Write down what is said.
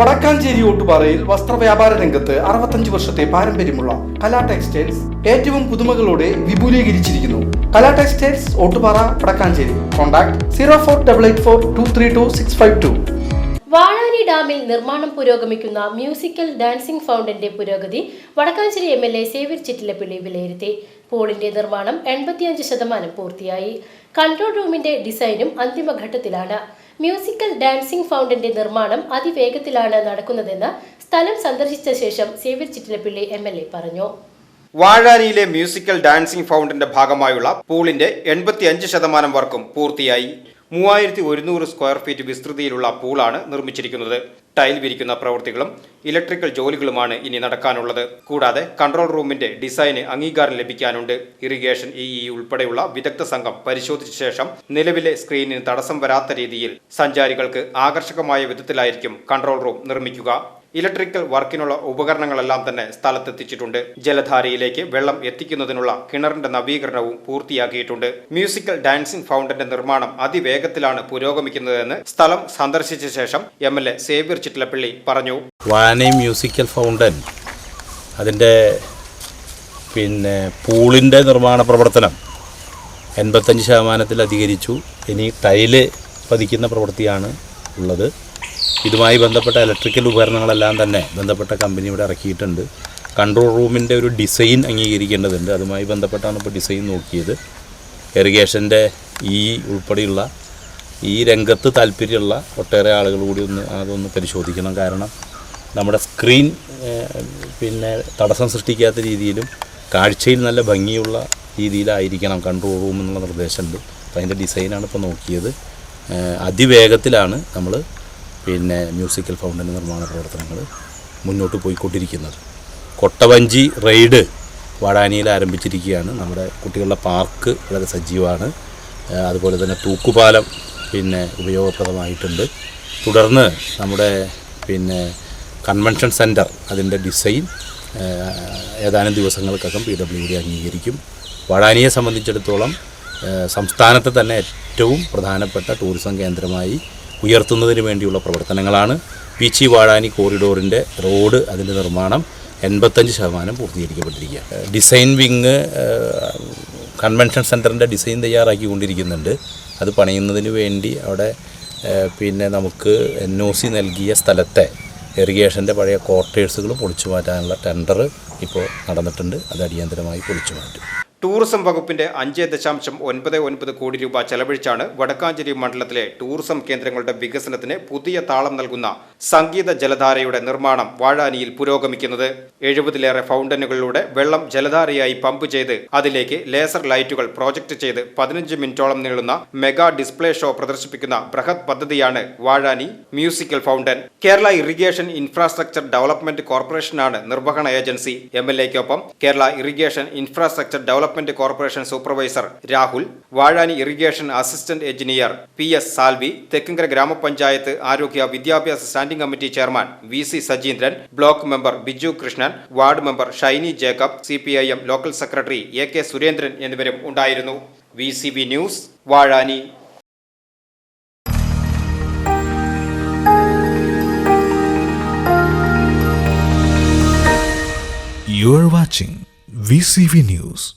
വടക്കാഞ്ചേരി ഓട്ടുപാറയിൽ വസ്ത്രവ്യാപാര രംഗത്ത് അറുപത്തഞ്ച് വർഷത്തെ പാരമ്പര്യമുള്ള കലാ ടെക്സ്റ്റൈൽസ് ഏറ്റവും പുതുമകളോടെ വിപുലീകരിച്ചിരിക്കുന്നു. Kala textiles Ottupara Vadakkanchery. Contact zero four double eight four two three two six five two. Vazhani ഡാമിൽ നിർമ്മാണം പുരോഗമിക്കുന്ന മ്യൂസിക്കൽ ഡാൻസിംഗ് ഫൗണ്ടന്റെ പുരോഗതി Vadakkanchery M L A Xavier Chittilappilly വിലയിരുത്തി. പൂളിന്റെ നിർമ്മാണം എൺപത്തിയഞ്ച് ശതമാനം പൂർത്തിയായി. കൺട്രോൾ റൂമിന്റെ ഡിസൈനും അന്തിമഘട്ടത്തിലാണ്. മ്യൂസിക്കൽ ഡാൻസിംഗ് ഫൗണ്ടന്റെ നിർമ്മാണം അതിവേഗത്തിലാണ് നടക്കുന്നതെന്ന് സ്ഥലം സന്ദർശിച്ച ശേഷം Xavier Chittilappilly M L A പറഞ്ഞു. വാഴാനിയിലെ മ്യൂസിക്കൽ ഡാൻസിംഗ് ഫൗണ്ടിന്റെ ഭാഗമായുള്ള പൂളിന്റെ എൺപത്തിയഞ്ച് ശതമാനം വർക്കും പൂർത്തിയായി. മൂവായിരത്തി ഒരുന്നൂറ് സ്ക്വയർ ഫീറ്റ് വിസ്തൃതിയിലുള്ള പൂളാണ് നിർമ്മിച്ചിരിക്കുന്നത്. ടൈൽ വിരിക്കുന്ന പ്രവൃത്തികളും ഇലക്ട്രിക്കൽ ജോലികളുമാണ് ഇനി നടക്കാനുള്ളത്. കൂടാതെ കൺട്രോൾ റൂമിന്റെ ഡിസൈന് അംഗീകാരം ലഭിക്കാനുണ്ട്. ഇറിഗേഷൻ ഇ ഇ ഉൾപ്പെടെയുള്ള വിദഗ്ധ സംഘം പരിശോധിച്ച ശേഷം നിലവിലെ സ്ക്രീനിന് തടസ്സം വരാത്ത രീതിയിൽ സഞ്ചാരികൾക്ക് ആകർഷകമായ വിധത്തിലായിരിക്കും കൺട്രോൾ റൂം നിർമ്മിക്കുക. ഇലക്ട്രിക്കൽ വർക്കിനുള്ള ഉപകരണങ്ങളെല്ലാം തന്നെ സ്ഥലത്തെത്തിച്ചിട്ടുണ്ട്. ജലധാരയിലേക്ക് വെള്ളം എത്തിക്കുന്നതിനുള്ള കിണറിന്റെ നവീകരണവും പൂർത്തിയാക്കിയിട്ടുണ്ട്. മ്യൂസിക്കൽ ഡാൻസിംഗ് ഫൗണ്ടന്റെ നിർമ്മാണം അതിവേഗത്തിലാണ് പുരോഗമിക്കുന്നതെന്ന് സ്ഥലം സന്ദർശിച്ച ശേഷം M L A Xavier Chittilappally പറഞ്ഞു. വാനൈ മ്യൂസിക്കൽ ഫൗണ്ടൻ അതിന്റെ പിന്നെ പൂളിന്റെ നിർമ്മാണ പ്രവർത്തനം എൺപത്തഞ്ച് ശതമാനത്തിൽ അധികരിച്ചു. ഇനി ടൈൽ പതിക്കുന്ന പ്രവൃത്തിയാണ് ഉള്ളത്. ഇതുമായി ബന്ധപ്പെട്ട ഇലക്ട്രിക്കൽ ഉപകരണങ്ങളെല്ലാം തന്നെ ബന്ധപ്പെട്ട കമ്പനി ഇവിടെ ഇറക്കിയിട്ടുണ്ട്. കൺട്രോൾ റൂമിന്റെ ഒരു ഡിസൈൻ അംഗീകരിക്കേണ്ടതുണ്ട്. അതുമായി ബന്ധപ്പെട്ടാണ് ഇപ്പോൾ ഡിസൈൻ നോക്കിയത്. ഇറിഗേഷന്റെ ഈ ഉൾപ്പെടെയുള്ള ഈ രംഗത്ത് താല്പര്യമുള്ള ഒട്ടേറെ ആളുകൾ കൂടി ഒന്ന് അതൊന്ന് പരിശോധിക്കണം. കാരണം നമ്മുടെ സ്ക്രീൻ പിന്നെ തടസ്സം സൃഷ്ടിക്കാത്ത രീതിയിലും കാഴ്ചയിൽ നല്ല ഭംഗിയുള്ള രീതിയിലായിരിക്കണം കൺട്രോൾ റൂം എന്നുള്ള നിർദ്ദേശമുണ്ട് അപ്പോൾ അതിന്റെ ഡിസൈനാണ് ഇപ്പോൾ നോക്കിയത്. അതിവേഗത്തിലാണ് നമ്മൾ പിന്നെ മ്യൂസിക്കൽ ഫൗണ്ടൻ നിർമ്മാണ പ്രവർത്തനങ്ങൾ മുന്നോട്ട് പോയിക്കൊണ്ടിരിക്കുന്നത്. കൊട്ടവഞ്ചി റെയ്ഡ് വാടാനിയിൽ ആരംഭിച്ചിരിക്കുകയാണ്. നമ്മുടെ കുട്ടികളുടെ പാർക്ക് വളരെ സജീവമാണ്. അതുപോലെ തന്നെ തൂക്കുപാലം പിന്നെ ഉപയോഗപ്രദമായിട്ടുണ്ട്. തുടർന്ന് നമ്മുടെ പിന്നെ കൺവെൻഷൻ സെന്റർ അതിന്റെ ഡിസൈൻ ഏതാനും ദിവസങ്ങൾക്കകം പി ഡബ്ല്യു ഡി അംഗീകരിക്കും. വാടാനിയെ സംബന്ധിച്ചിടത്തോളം സംസ്ഥാനത്തെ തന്നെ ഏറ്റവും പ്രധാനപ്പെട്ട ടൂറിസം കേന്ദ്രമായി ഉയർത്തുന്നതിന് വേണ്ടിയുള്ള പ്രവർത്തനങ്ങളാണ് പിച്ചി വാഴാനി കോറിഡോറിന്റെ റോഡ് അതിന്റെ നിർമ്മാണം എൺപത്തഞ്ച് ശതമാനം പൂർത്തീകരിക്കപ്പെട്ടിരിക്കുക. ഡിസൈൻ വിങ് കൺവെൻഷൻ സെന്ററിന്റെ ഡിസൈൻ തയ്യാറാക്കിക്കൊണ്ടിരിക്കുന്നുണ്ട്. അത് പണിയുന്നതിന് വേണ്ടി അവിടെ പിന്നെ നമുക്ക് എൻ ഒ സി നൽകിയ സ്ഥലത്തെ ഇറിഗേഷന്റെ പഴയ ക്വാർട്ടേഴ്സുകൾ പൊളിച്ചു മാറ്റാനുള്ള ടെൻഡർ ഇപ്പോൾ നടന്നിട്ടുണ്ട്. അത് അടിയന്തരമായി പൊളിച്ചു മാറ്റും ടൂറിസം വകുപ്പിന്റെ അഞ്ച് ദശാംശം ഒൻപത് ഒൻപത് കോടി രൂപ ചെലവഴിച്ചാണ് വടക്കാഞ്ചേരി മണ്ഡലത്തിലെ ടൂറിസം കേന്ദ്രങ്ങളുടെ വികസനത്തിന് പുതിയ താളം നൽകുന്ന സംഗീത ജലധാരയുടെ നിർമ്മാണം വാഴാനിയിൽ പുരോഗമിക്കുന്നത്. എഴുപതിലേറെ ഫൗണ്ടനുകളിലൂടെ വെള്ളം ജലധാരയായി പമ്പ് ചെയ്ത് അതിലേക്ക് ലേസർ ലൈറ്റുകൾ പ്രോജക്റ്റ് ചെയ്ത് പതിനഞ്ച് മിനിറ്റോളം നീളുന്ന മെഗാ ഡിസ്പ്ലേ ഷോ പ്രദർശിപ്പിക്കുന്ന ബൃഹത് പദ്ധതിയാണ് Vazhani musical fountain. Kerala irrigation infrastructure development കോർപ്പറേഷനാണ് നിർവഹണ agency. M L എക്കൊപ്പം Kerala irrigation infrastructure development corporation supervisor Rahul Vazhani irrigation assistant engineer P S Salvi Thekkumkara ഗ്രാമപഞ്ചായത്ത് ആരോഗ്യ വിദ്യാഭ്യാസ standing committee chairman V C Sajeendran block member Biju Krishnan ward member Shiny Jacob C P I M local secretary A K Surendran എന്നിവരും ഉണ്ടായിരുന്നു V C B news Vazhani You are watching VCV News.